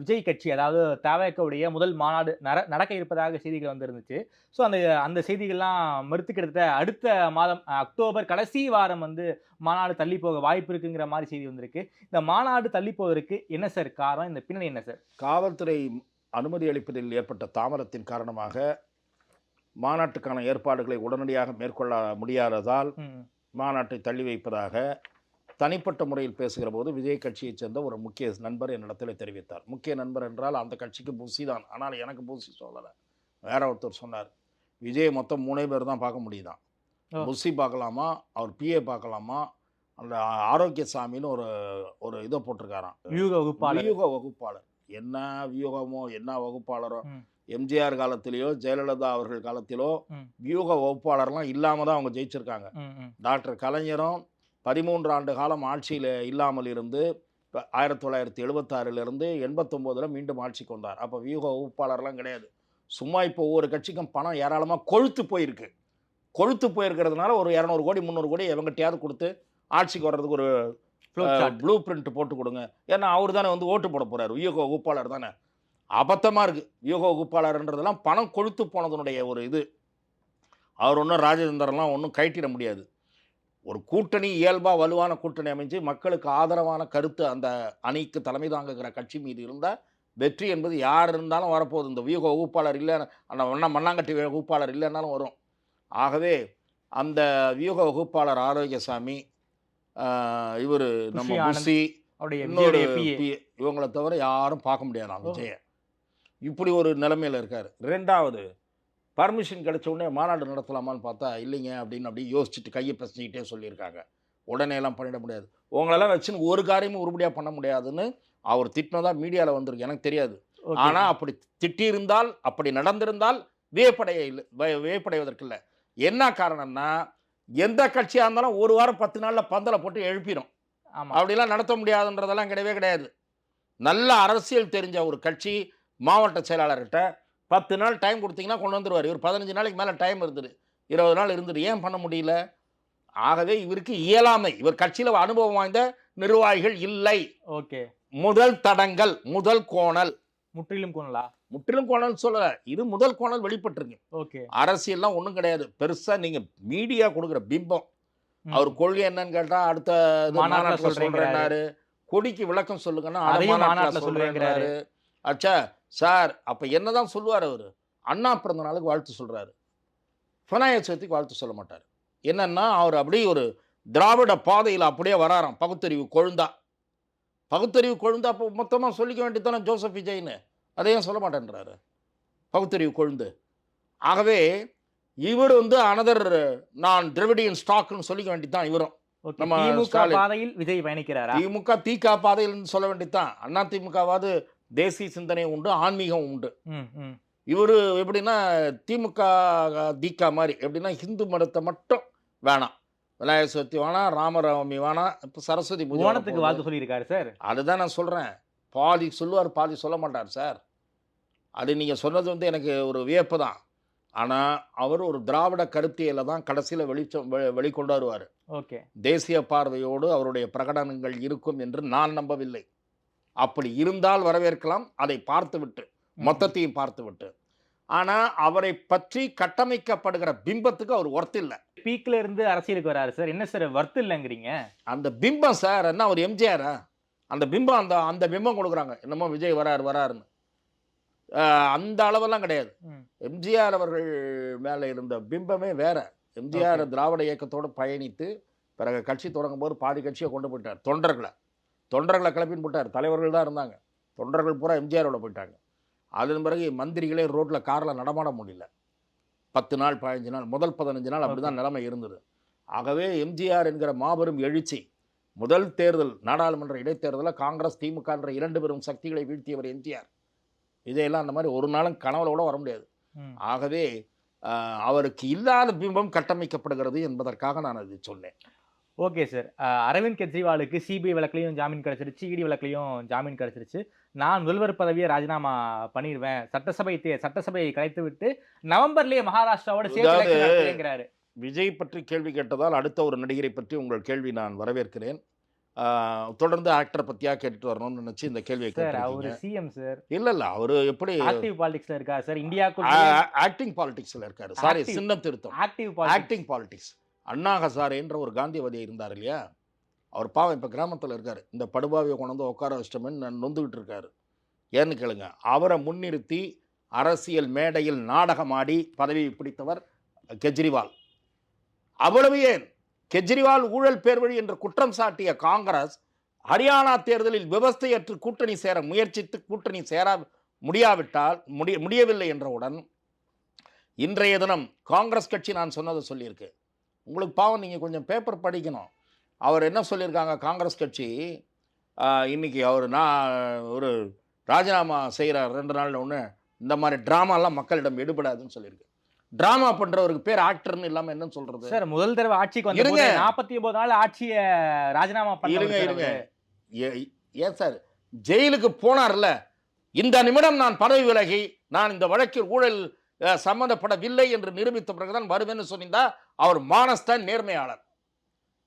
விஜய் கட்சி அதாவது தவகவுடைய முதல் மாநாடு நட நடக்க இருப்பதாக செய்திகள் வந்திருந்துச்சு. ஸோ அந்த அந்த செய்திகள்லாம் மறுத்து கிட்டத்தட்ட அடுத்த மாதம் அக்டோபர் கடைசி வாரம் வந்து மாநாடு தள்ளி போக வாய்ப்பு இருக்குங்கிற மாதிரி செய்தி வந்திருக்கு. இந்த மாநாடு தள்ளி போவதற்கு என்ன சார் காரணம்? இந்த பின்னணி என்ன சார் காவல்துறை அனுமதி அளிப்பதில் ஏற்பட்ட தாமதத்தின் காரணமாக மாநாட்டுக்கான ஏற்பாடுகளை உடனடியாக மேற்கொள்ள முடியாததால் மாநாட்டை தள்ளி வைப்பதாக தனிப்பட்ட முறையில் பேசுகிற போது விஜய் கட்சியைச் சேர்ந்த ஒரு முக்கிய நண்பர் என்னிடத்தில் தெரிவித்தார். முக்கிய நண்பர் என்றால் அந்த கட்சிக்கு புசி தான். ஆனால் எனக்கு புசி சொல்லலை. வேற ஒருத்தர் சொன்னார். விஜய் மொத்தம் மூணே பேர் தான் பார்க்க முடியுதான். புசி பார்க்கலாமா? அவர் பிஏ பார்க்கலாமா? அந்த ஆரோக்கியசாமின்னு ஒரு ஒரு இதை போட்டிருக்காராம். வியூக வகுப்பாளர். வியூக வகுப்பாளர். என்ன வியூகமோ என்ன வகுப்பாளரோ. எம்ஜிஆர் காலத்திலேயோ ஜெயலலிதா அவர்கள் காலத்திலோ. வியூக வகுப்பாளர்லாம் இல்லாமல் தான் அவங்க ஜெயிச்சிருக்காங்க. டாக்டர் கலைஞரும் பதிமூன்று ஆண்டு காலம் ஆட்சியில் இல்லாமல் இருந்து இப்ப ஆயிரத்தி தொள்ளாயிரத்தி எழுபத்தாறிலிருந்து எண்பத்தொம்போதில் மீண்டும் ஆட்சிக்கு வந்தார் அப்போ வியூக வகுப்பாளர்லாம் கிடையாது. சும்மா இப்போ ஒவ்வொரு கட்சிக்கும் பணம் ஏராளமாக கொழுத்து போயிருக்கு. கொழுத்து போயிருக்கிறதுனால ஒரு இரநூறு கோடி முந்நூறு கோடி எவங்கிட்டையாவது கொடுத்து ஆட்சிக்கு வர்றதுக்கு ஒரு. ப்ளூ பிரிண்ட் போட்டு கொடுங்க. ஏன்னா அவர் தானே வந்து ஓட்டு போட போறாரு. வியூக வகுப்பாளர் தானே. அபத்தமாக இருக்குது வியூக வகுப்பாளர்ன்றதெல்லாம் பணம் கொழுத்து போனதனுடைய ஒரு இது. அவர் ஒன்றும் ராஜேந்திரன்லாம் ஒன்றும் கைட்டிட முடியாது. ஒரு கூட்டணி இயல்பாக வலுவான கூட்டணி அமைஞ்சு மக்களுக்கு ஆதரவான கருத்து அந்த அணிக்கு தலைமை தாங்குகிற கட்சி மீது இருந்தால் வெற்றி என்பது யார் இருந்தாலும் வரப்போகுது. இந்த வியூக வகுப்பாளர் இல்லை அந்த மண்ணா மண்ணாங்கட்டி வகுப்பாளர் இல்லைன்னாலும் வரும். ஆகவே அந்த வியூக வகுப்பாளர் ஆரோக்கியசாமி இவர் நம்ம அவருடைய இன்னொரு. இவங்களை தவிர யாரும் பார்க்க முடியாதாம் ஓ. விஜய. இப்படி ஒரு நிலைமையில இருக்காரு. ரெண்டாவது பர்மிஷன் கிடைச்ச உடனே மாநாடு நடத்தலாமான்னு பார்த்தா இல்லைங்க அப்படின்னு அப்படி யோசிச்சுட்டு கையை பசிச்சுக்கிட்டே சொல்லியிருக்காங்க. உடனே எல்லாம் பண்ணிட முடியாது. உங்களெல்லாம் வச்சுன்னு ஒரு காரியமும் உருப்படியாக பண்ண முடியாதுன்னு அவர் திட்டினதா மீடியாவில் வந்திருக்கு. எனக்கு தெரியாது. ஆனால் அப்படி திட்டியிருந்தால் அப்படி நடந்திருந்தால் வியப்படைய இல்லை வியப்படைவதற்கு இல்லை. என்ன காரணம்னா எந்த கட்சியாக இருந்தாலும் ஒரு வாரம் பத்து நாளில் பந்தலை போட்டு எழுப்பிடும் அப்படிலாம் நடத்த முடியாதுன்றதெல்லாம் கிடையவே கிடையாது. நல்ல அரசியல் தெரிஞ்ச ஒரு கட்சி மாவட்ட செயலாளர்கிட்ட பத்து நாள் டைம் கொடுத்தீங்கன்னா கொண்டு வந்துருவார். இவர் பதினஞ்சு நாளைக்கு மேலே டைம் இருந்தது. இருபது நாள் இருந்தது. ஏன் பண்ண முடியல? ஆகவே இவருக்கு இயலாமை. இவர் கட்சியில் அனுபவம் வாய்ந்த நிர்வாகிகள் இல்லை. ஓகே. முதல் தடங்கள் முதல் கோணல். முற்றிலும் கொள்ளலா முற்றிலும் கோணல் சொல்லல. இது முதல் கோணல் வெளிப்பட்டிருக்கு. ஓகே. அரசியல்லாம் ஒன்றும் கிடையாது. பெருசா நீங்க மீடியா கொடுக்குற பிம்பம். அவர் கொள்கை என்னன்னு கேட்டா அடுத்த மாநாட்டுல. சொல்றேன்னாரு. கொடிக்கு விளக்கம் சொல்லுங்கன்னா அதையும் சொல்றேங்கிறாரு. அச்சா சார் அப்ப என்னதான் சொல்லுவார் அவரு? அண்ணா பிறந்த நாளுக்கு வாழ்த்து சொல்றாரு. விநாயகர் சதுர்த்திக்கு வாழ்த்து சொல்ல மாட்டார். என்னன்னா அவர் அப்படியே ஒரு திராவிட பாதையில் அப்படியே வராராம். பகுத்தறிவு கொழுந்தா. பகுத்தறிவு கொழுந்தா அப்போ மொத்தமாக சொல்லிக்க வேண்டியதானே ஜோசப் விஜய்னு? அதையும் சொல்ல மாட்டேன்றாரு. பகுத்தறிவு கொழுந்து. ஆகவே இவர் வந்து அனதர் நான் திராவிடியன் ஸ்டாக்னு சொல்லிக்க வேண்டியதுதான் இவரும். நம்ம. பாதையில் விஜய் பயணிக்கிறாரா? திமுக தீகா பாதையில் சொல்ல வேண்டியதுதான். அண்ணா திமுகவாது தேசிய சிந்தனை உண்டு ஆன்மீகம் உண்டு. இவர் எப்படின்னா திமுக தீகா மாதிரி எப்படின்னா ஹிந்து மதத்தை மட்டும் வேணாம். விநாயகர் சதுர்த்தி வேணாம் ராமநவமி வேணாம் இப்போ சரஸ்வதி பூஜை ஓணத்துக்கு வரப்போகுது. வாழ்த்து சொல்லியிருக்காரு சார். அதுதான் நான் சொல்கிறேன் பாதி சொல்லுவார் பாதி சொல்ல மாட்டார் சார். அது நீங்கள் சொன்னது வந்து எனக்கு ஒரு வியப்பு தான். ஆனால் அவர் ஒரு திராவிட கருத்தியலை தான் கடைசியில் வெளிச்சம் வெளிக்கொண்டு வருவார். ஓகே. தேசிய பார்வையோடு அவருடைய பிரகடனங்கள் இருக்கும் என்று நான் நம்பவில்லை. அப்படி இருந்தால் வரவேற்கலாம். அதை பார்த்துவிட்டு மொத்தத்தையும் பார்த்துவிட்டு. ஆனால் அவரை பற்றி கட்டமைக்கப்படுகிற பிம்பத்துக்கு அவர் ஒர்த் இல்லை. பீக்ல இருந்து அரசியலுக்கு வராரு சார். என்ன சார் வர்த்து இல்லைங்கிறீங்க? அந்த பிம்பம் சார் என்ன ஒரு எம்ஜிஆரா? அந்த பிம்பம் அந்த அந்த பிம்பம் கொடுக்குறாங்க. என்னமோ விஜய் வராரு வராருன்னு. அந்த அளவெல்லாம் கிடையாது. எம்ஜிஆர் அவர்கள் மேலே இருந்த பிம்பமே வேற. எம்ஜிஆர் திராவிட இயக்கத்தோடு பயணித்து பிறகு கட்சி தொடங்கும் போது பாதி கட்சியை கொண்டு போயிட்டார். தொண்டர்களை. தொண்டர்களை கிளப்பின்னு போட்டார். தலைவர்கள் தான் இருந்தாங்க. தொண்டர்கள் பூரா எம்ஜிஆரோட போயிட்டாங்க. அதன் பிறகு மந்திரிகளே ரோட்டில் காரில் நடமாட முடியல. பத்து நாள் பதினஞ்சு நாள் முதல் பதினஞ்சு நாள் அப்படி தான் நிலைமை இருந்தது. ஆகவே எம்ஜிஆர் என்கிற மாபெரும் எழுச்சி முதல் தேர்தல் நாடாளுமன்ற இடைத்தேர்தலில் காங்கிரஸ் திமுக என்ற இரண்டு பெரும் சக்திகளை வீழ்த்தியவர் எம்ஜிஆர். இதையெல்லாம் அந்த மாதிரி ஒரு நாளும் கனவுல கூட வர முடியாது. ஆகவே அவருக்கு இல்லாத பிம்பம் கட்டமைக்கப்படுகிறது என்பதற்காக நான் அதை சொன்னேன். Okay sir. அரவிந்த் கெஜ்ரிவாலுக்கு சிபிஐ வழக்குலையும் ஜாமீன் கிடைச்சிருச்சு இடி வழக்குலையும் ஜாமீன் கிடைச்சிருச்சு. நான் முதல்வர் பதவியை ராஜினாமா பண்ணிடுவேன். சட்டசபை சட்டசபையை கலைத்து விட்டு நவம்பர்லயே மகாராஷ்டிராவோட சேர்த்து விஜய் பற்றி கேள்வி கேட்டதால் அடுத்த ஒரு நடிகரை பற்றி உங்கள் கேள்வி நான் வரவேற்கிறேன். தொடர்ந்து ஆக்டரை பற்றியா கேட்டுட்டு வரணும்னு நினச்சி இந்த கேள்வியை சார் அவர் சிஎம் சார். இல்லை இல்லை அவர் எப்படி ஆக்டிவ் பாலிடிக்ஸ்ல இருக்காரு சார். இந்தியாவுக்கு ஆக்டிங் பாலிடிக்ஸில் இருக்காரு. சாரி. சின்ன திருத்தம். ஆக்டிவ் ஆக்டிங் பாலிடிக்ஸ் அண்ணா ஹசாரேன்ற ஒரு காந்தியவாதி இருந்தார் இல்லையா? அவர் பாவம் இப்போ கிராமத்தில் இருக்கார். இந்த படுபாவியை கொண்டு வந்து உட்கார வச்சிட்டோமேன்னு நான் நொந்துக்கிட்டு இருக்காரு. ஏன்னு கேளுங்க. அவரை முன்னிறுத்தி அரசியல் மேடையில் நாடகமாடி பதவி பிடித்தவர் கெஜ்ரிவால். அவ்வளவு ஏன்? கெஜ்ரிவால் ஊழல் பேர்வழி என்று குற்றம் சாட்டிய காங்கிரஸ் ஹரியானா தேர்தலில் விவஸ்தையற்று கூட்டணி சேர முயற்சித்து கூட்டணி சேர முடியாவிட்டால் முடிய முடியவில்லை என்றவுடன் இன்றைய தினம் காங்கிரஸ் கட்சி நான் சொன்னதை சொல்லியிருக்கு. உங்களுக்கு பாவம் நீங்கள் கொஞ்சம் பேப்பர் படிக்கணும். அவர் என்ன சொல்லியிருக்காங்க காங்கிரஸ் கட்சி? ஆஹ், இன்னைக்கு அவர் நான் ஒரு ராஜினாமா செய்கிறார் ரெண்டு நாள்ல ஒன்று இந்த மாதிரி ட்ராமாலாம் மக்களிடம் எடுபடாதுன்னு சொல்லியிருக்கு. ட்ராமா பண்ணுறவருக்கு பேர் ஆக்டர்னு இல்லாமல் என்னன்னு சொல்கிறது சார் முதல் தடவை ஆட்சிக்கு வந்த. நாற்பத்தி ஒன்பது நாள் ஆட்சியை ராஜினாமா இருங்க பண்ண இருங்க. ஏ- ஏன் சார் ஜெயிலுக்கு போனார்ல? இந்த நிமிடம் நான் பதவி விலகி நான் இந்த வழக்கில் ஊழல் சம்மந்தப்படவில்லை என்று நிரூபித்த பிறகுதான் வருவேன்னு சொன்னீங்கன்னா அவர் மானஸ்தான் நேர்மையாளர்.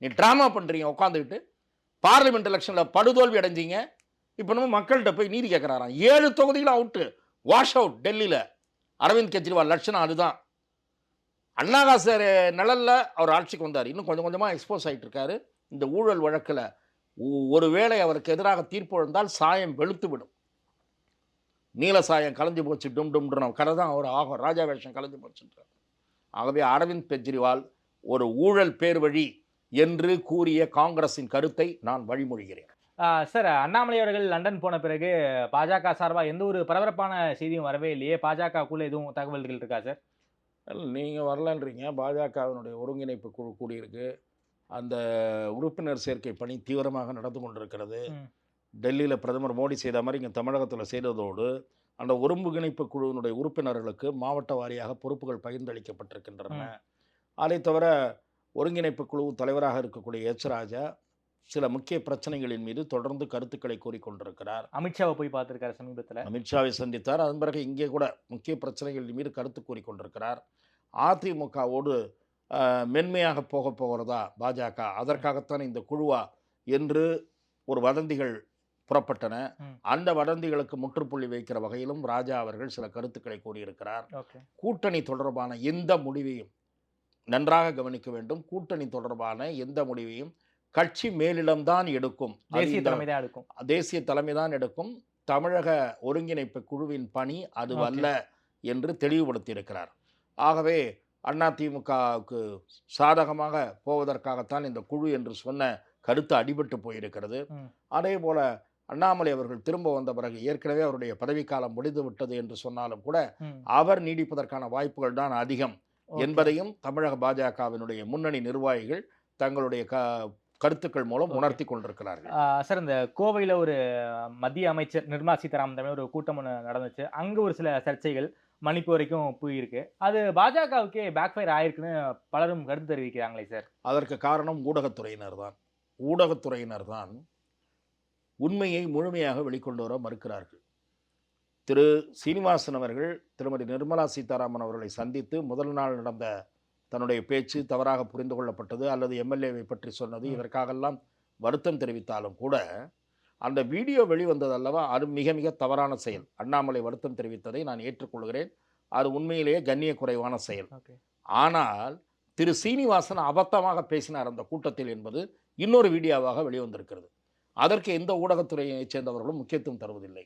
நீ ட்ராமா பண்ணுறீங்க உட்காந்துக்கிட்டு பார்லிமெண்ட் எலெக்ஷனில் படுதோல்வி அடைஞ்சீங்க இப்போ நம்ம மக்கள்கிட்ட போய் நீதி கேட்குறாராம் ஏழு தொகுதிகளும் அவுட்டு வாஷ் அவுட் டெல்லியில். அரவிந்த் கெஜ்ரிவால் லட்சணம் அதுதான். அண்ணாகாசர் நிழலில் அவர் ஆட்சிக்கு வந்தார். இன்னும் கொஞ்சம் கொஞ்சமாக எக்ஸ்போஸ் ஆகிட்டு இருக்காரு. இந்த ஊழல் வழக்கில் ஒருவேளை அவருக்கு எதிராக தீர்ப்பு வந்தால் சாயம் வெளுத்து விடும். நீல சாயம் கலந்து போச்சு டும் டும்ன்ற கதை தான் அவர் ஆகும். ராஜா வேஷம் கலந்து போச்சுன்றார். ஆகவே அரவிந்த் கெஜ்ரிவால் ஒரு ஊழல் பேர் வழி என்று கூறிய காங்கிரசின் கருத்தை நான் வழிமொழிகிறேன். சார் அண்ணாமலை அவர்கள் லண்டன் போன பிறகு பாஜக சார்பா எந்த ஒரு பரபரப்பான செய்தியும் வரவே இல்லையே? பாஜகக்குள்ள எதுவும் தகவல்கள் இருக்கா சார்? நீங்கள் வரலன்றீங்க. பாஜகவினுடைய ஒருங்கிணைப்பு குழு கூடியிருக்கு. அந்த உறுப்பினர் சேர்க்கை பணி தீவிரமாக நடந்து கொண்டிருக்கிறது. டெல்லியில் பிரதமர் மோடி செய்த மாதிரி இங்கே தமிழகத்தில் செய்ததோடு அந்த ஒருங்கிணைப்பு குழுவினுடைய உறுப்பினர்களுக்கு மாவட்ட வாரியாக பொறுப்புகள் பகிர்ந்தளிக்கப்பட்டிருக்கின்றன. அதை தவிர ஒருங்கிணைப்பு குழு தலைவராக இருக்கக்கூடிய எச் ராஜா சில முக்கிய பிரச்சனைகளின் மீது தொடர்ந்து கருத்துக்களை கூறிக்கொண்டிருக்கிறார். அமித்ஷாவை போய் பார்த்திருக்காரு சமீபத்துல. அமித்ஷாவை சந்தித்தார். அதன் பிறகு இங்கே கூட முக்கிய பிரச்சனைகள் மீது கருத்து கூறிக்கொண்டிருக்கிறார். அதிமுகவோடு மென்மையாக போக போகிறதா பாஜக? அதற்காகத்தான் இந்த குழுவா? என்று ஒரு வதந்திகள் புறப்பட்டன. அந்த வதந்திகளுக்கு முற்றுப்புள்ளி வைக்கிற வகையிலும் ராஜா அவர்கள் சில கருத்துக்களை கூறியிருக்கிறார். கூட்டணி தொடர்பான எந்த முடிவையும் நன்றாக கவனிக்க வேண்டும். கூட்டணி தொடர்பான எந்த முடிவையும் கட்சி மேலிடம்தான் எடுக்கும். தேசிய எடுக்கும். தேசிய தலைமை தான் எடுக்கும். தமிழக ஒருங்கிணைப்பு குழுவின் பணி அது. அல்ல என்று தெளிவுபடுத்தியிருக்கிறார். ஆகவே அதிமுகவுக்கு சாதகமாக போவதற்காகத்தான் இந்த குழு என்று சொன்ன கருத்து அடிபட்டு போயிருக்கிறது. அதே போல அண்ணாமலை அவர்கள் திரும்ப வந்த பிறகு ஏற்கனவே அவருடைய பதவிக்காலம் முடிந்து விட்டது என்று சொன்னாலும் கூட. அவர் நீடிப்பதற்கான வாய்ப்புகள் தான் அதிகம். என்பதையும் தமிழக பாஜகவினுடைய முன்னணி நிர்வாகிகள் தங்களுடைய க கருத்துக்கள் மூலம். உணர்த்தி கொண்டிருக்கிறார்கள் சார் இந்த கோவையில் ஒரு மத்திய அமைச்சர் நிர்மலா சீதாராமன் தலைமையில் ஒரு கூட்டம் ஒன்று நடந்துச்சு அங்கே ஒரு சில சர்ச்சைகள் மணிப்பு வரைக்கும் போயிருக்கு அது பாஜகவுக்கே பேக் ஃபயர் ஆயிருக்குன்னு பலரும் கருத்து தெரிவிக்கிறாங்களே சார் அதற்கு காரணம் ஊடகத்துறையினர் தான் ஊடகத்துறையினர் தான் உண்மையை முழுமையாக வெளிக்கொண்டு வர மறுக்கிறார்கள். திரு. சீனிவாசன் அவர்கள் திருமதி நிர்மலா சீதாராமன் அவர்களை சந்தித்து முதல் நாள் நடந்த தன்னுடைய பேச்சு தவறாக புரிந்து கொள்ளப்பட்டது அல்லது எம்எல்ஏவை பற்றி சொன்னது. இதற்காகெல்லாம் வருத்தம் தெரிவித்தாலும் கூட அந்த வீடியோ வெளிவந்தது அல்லவா? அது மிக மிக தவறான செயல். அண்ணாமலை வருத்தம் தெரிவித்ததை நான் ஏற்றுக்கொள்கிறேன். அது உண்மையிலேயே கண்ணிய குறைவான செயல் ஆனால் திரு. சீனிவாசன் அபத்தமாக பேசினார் அந்த கூட்டத்தில் என்பது இன்னொரு வீடியோவாக வெளிவந்திருக்கிறது. அதற்கு எந்த ஊடகத்துறையைச் சேர்ந்தவர்களும் முக்கியத்துவம் தருவதில்லை.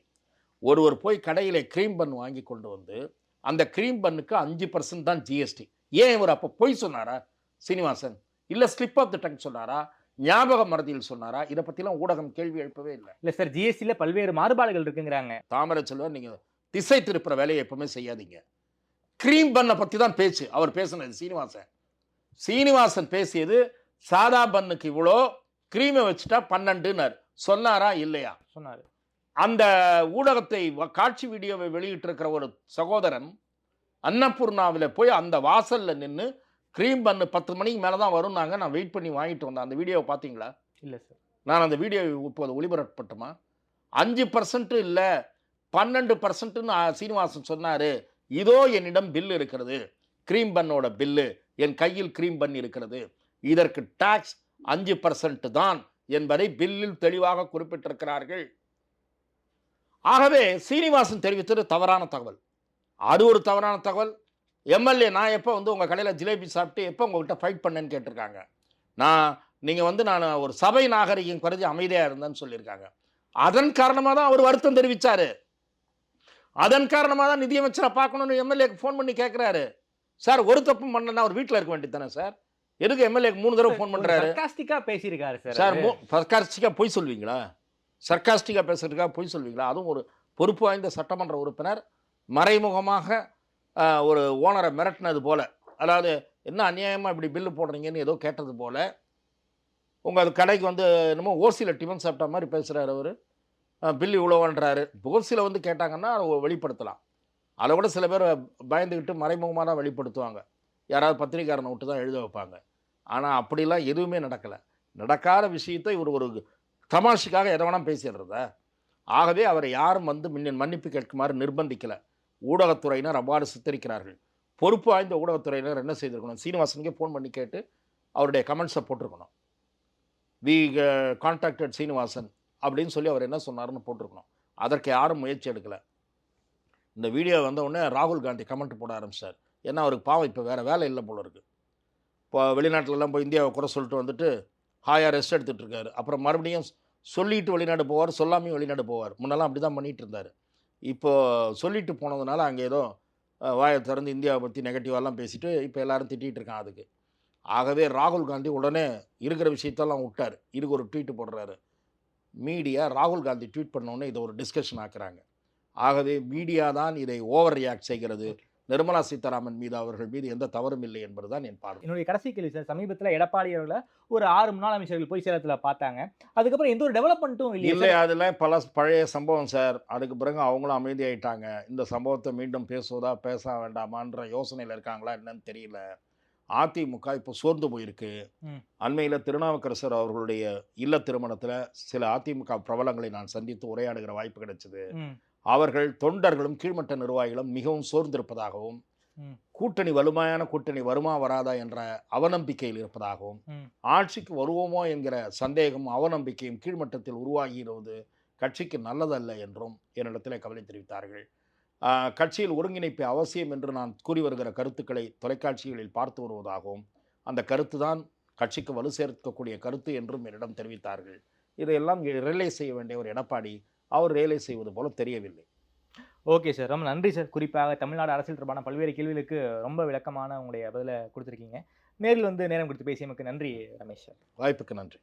ஒருவர் போய் கடையிலே க்ரீம் பன் வாங்கி கொண்டு வந்து அந்த க்ரீம் பன்னுக்கு அஞ்சு பர்சன்ட் தான் ஜிஎஸ்டி ஏன் இவர் அப்போ பொய் சொன்னாரா சீனிவாசன்? இல்லை ஸ்லிப் ஆஃப் த டங் சொன்னாரா ஞாபக மறதியில் சொன்னாரா? இதை பற்றிலாம் ஊடகம் கேள்வி எழுப்பவே இல்லை. இல்ல சார் ஜிஎஸ்டில பல்வேறு மாறுபாடுகள் இருக்குங்கிறாங்க. தாமரை செல்வன் நீங்கள் திசை திருப்புற வேலையை எப்பவுமே செய்யாதீங்க. க்ரீம் பண்ணை பற்றி தான் பேச்சு. அவர் பேசுனது சீனிவாசன். சீனிவாசன் பேசியது சாதா பண்ணுக்கு இவ்வளோ க்ரீமை வச்சுட்டா பன்னெண்டுன்னார். சொன்னாரா இல்லையா? சொன்னாரு. அந்த ஊடகத்தை காட்சி வீடியோவை வெளியிட்டிருக்கிற ஒரு சகோதரன் அன்னபூர்ணாவில் போய் அந்த வாசல்ல நின்று க்ரீம் பண்ணு பத்து மணிக்கு மேலே தான் வரும்னாங்க. நான் வெயிட் பண்ணி வாங்கிட்டு வந்தேன். அந்த வீடியோவை பார்த்தீங்களா இல்ல சார் நான் அந்த வீடியோ இப்போது ஒளிபரப்பட்டுமா? அஞ்சு பர்சன்ட் இல்லை பன்னெண்டு பர்சன்ட்னு சீனிவாசன் சொன்னார். இதோ என்னிடம் பில் இருக்கிறது. க்ரீம் பண்ணோட பில்லு என் கையில் க்ரீம் பன் இருக்கிறது. இதற்கு டாக்ஸ் அஞ்சு பர்சன்ட் தான் என்பதை பில்லில் தெளிவாக குறிப்பிட்டிருக்கிறார்கள். ஆகவே சீனிவாசன் தெரிவித்தது தவறான தகவல். அது ஒரு தவறான தகவல். எம்எல்ஏ நான் எப்போ வந்து உங்கள் கடையில் ஜிலேபி சாப்பிட்டு எப்போ உங்கள்கிட்ட ஃபைட் பண்ணேன்னு கேட்டிருக்காங்க. நான் நீங்கள் வந்து நான் ஒரு சபை நாகரிகம் கருதி அமைதியாக இருந்தேன்னு சொல்லியிருக்காங்க. அதன் காரணமாக தான் அவர் வருத்தம் தெரிவித்தார் அதன் காரணமாக தான் நிதியமைச்சரை பார்க்கணுன்னு எம்எல்ஏக்கு ஃபோன் பண்ணி கேட்குறாரு சார் ஒரு தப்பும் பண்ணனா அவர் வீட்டில் இருக்க வேண்டியது தானே சார்? எதுக்கு எம்எல்ஏக்கு மூணு தடவை ஃபோன் பண்ணுறாரு சர்காஸ்டிக்கா பேசியிருக்காரு சார். சார் சர்க்காஸ்டிக்காக பொய் சொல்வீங்களா? சர்க்காஸ்டிக்காக பேசுறதுக்காக பொய் சொல்வீங்களா? அதுவும் ஒரு பொறுப்பு வாய்ந்த சட்டமன்ற உறுப்பினர் மறைமுகமாக ஒரு ஓனரை மிரட்டினது போல. அதாவது என்ன அநியாயமாக இப்படி பில்லு போடுறீங்கன்னு ஏதோ கேட்டது போல. உங்கள் கடைக்கு வந்து என்னமோ ஓசியில் டிஃபன் சாப்பிட்ட மாதிரி பேசுகிறாரு அவர். பில்லு இவ்வளோன்றாரு ஓசியில் வந்து கேட்டாங்கன்னா அதை வெளிப்படுத்தலாம். அதை கூட சில பேர் பயந்துக்கிட்டு மறைமுகமாக தான் வெளிப்படுத்துவாங்க. யாராவது பத்திரிக்காரனை விட்டு தான் எழுத வைப்பாங்க. ஆனால் அப்படிலாம் எதுவுமே நடக்கலை. நடக்காத விஷயத்தை இவர் ஒரு தமாஷுக்காக எதை வேணால் பேசிடுறதா. ஆகவே அவரை யாரும் வந்து மின்ன மன்னிப்பு கேட்குமாறு நிர்பந்திக்கலை. ஊடகத்துறையினர் அவ்வாறு சித்தரிக்கிறார்கள். பொறுப்பு வாய்ந்த ஊடகத்துறையினர் என்ன செய்திருக்கணும்? சீனிவாசனுக்கே ஃபோன் பண்ணி கேட்டு அவருடைய கமெண்ட்ஸை போட்டிருக்கணும். வி கான்டாக்டட் சீனிவாசன் அப்படின்னு சொல்லி அவர் என்ன சொன்னார்னு போட்டிருக்கணும். அதற்கு யாரும் முயற்சி எடுக்கலை. இந்த வீடியோ வந்த உடனே ராகுல் காந்தி கமெண்ட் போட ஆரம்பிச்சார். ஏன்னா அவருக்கு பாவம் இப்போ வேறு வேலை இல்லை போல இருக்குது இப்போ வெளிநாட்டிலலாம் போய் இந்தியாவை குறை சொல்லிட்டு வந்துட்டு ஹாயாக ரெஸ்ட் எடுத்துகிட்டு இருக்காரு அப்புறம் மறுபடியும் சொல்லிட்டு வெளிநாடு போவார் சொல்லாமையும் வெளிநாடு போவார். முன்னெல்லாம் அப்படி தான் பண்ணிகிட்டு இருந்தார் இப்போது சொல்லிட்டு போனதுனால அங்கே ஏதோ வாயை திறந்து இந்தியாவை பற்றி நெகட்டிவாலாம் பேசிட்டு இப்போ எல்லாரும் திட்டிகிட்டு இருக்கான் அதுக்கு. ஆகவே ராகுல் காந்தி உடனே இருக்கிற விஷயத்தெல்லாம் விட்டார். இதுக்கு ஒரு ட்வீட் போடுறாரு. மீடியா ராகுல் காந்தி ட்வீட் பண்ணோன்னே இதை ஒரு டிஸ்கஷன் ஆக்குறாங்க. ஆகவே மீடியா தான் இதை ஓவர் ரியாக்ட் செய்கிறது. நிர்மலா சீதாராமன் மீது அவர்கள் மீது எந்த தவறும் இல்லை என்பதுதான் என் பார்வை. என்னுடைய கடைசி கேள்வி சார். சமீபத்துல எடப்பாடி அவர்களை ஒரு ஆறு முன்னாள் அமைச்சர்கள் போய் சேலத்துல பார்த்தாங்க. அதுக்கப்புறம் எந்த ஒரு டெவலப்மெண்ட்டும் இல்லையா இல்லை சார்? அதில் பல பழைய சம்பவம் சார். அதுக்கு பிறகு அவங்களும் அமைதியாயிட்டாங்க. இந்த சம்பவத்தை மீண்டும் பேசுவதா பேச வேண்டாமான்ற யோசனையில் இருக்காங்களா என்னன்னு தெரியல. அதிமுக இப்போ சோர்ந்து போயிருக்கு. அண்மையில் திருநாவுக்கரசர் அவர்களுடைய இல்ல திருமணத்தில் சில அதிமுக பிரபலங்களை நான் சந்தித்து உரையாடுகிற வாய்ப்பு கிடைச்சது. அவர்கள் தொண்டர்களும் கீழ்மட்ட நிர்வாகிகளும் மிகவும் சோர்ந்திருப்பதாகவும். கூட்டணி வலிமையான கூட்டணி வருமா வராதா என்ற அவநம்பிக்கையில் இருப்பதாகவும். ஆட்சிக்கு வருவோமோ என்கிற சந்தேகம் அவநம்பிக்கையும் கீழ்மட்டத்தில் உருவாகியிருவது கட்சிக்கு நல்லதல்ல என்றும் என்னிடத்தில் கவலை தெரிவித்தார்கள் கட்சியில் ஒருங்கிணைப்பு அவசியம் என்று நான் கூறி வருகிற கருத்துக்களை தொலைக்காட்சிகளில் பார்த்து வருவதாகவும் அந்த கருத்து தான் கட்சிக்கு வலு சேர்க்கக்கூடிய கருத்து என்றும் என்னிடம் தெரிவித்தார்கள் இதையெல்லாம் ரியலைஸ் செய்ய வேண்டிய ஒரு எடப்பாடி அவர் ரியலைஸ் செய்வது போல தெரியவில்லை. ஓகே சார் ரொம்ப நன்றி சார் குறிப்பாக தமிழ்நாடு அரசியல் தொடர்பான பல்வேறு கேள்விகளுக்கு ரொம்ப விளக்கமான உங்களுடைய பதிலை கொடுத்துருக்கீங்க. நேரில் வந்து நேரம் கொடுத்து பேசியமைக்கு நன்றி ரமேஷ் சார் வாய்ப்புக்கு நன்றி.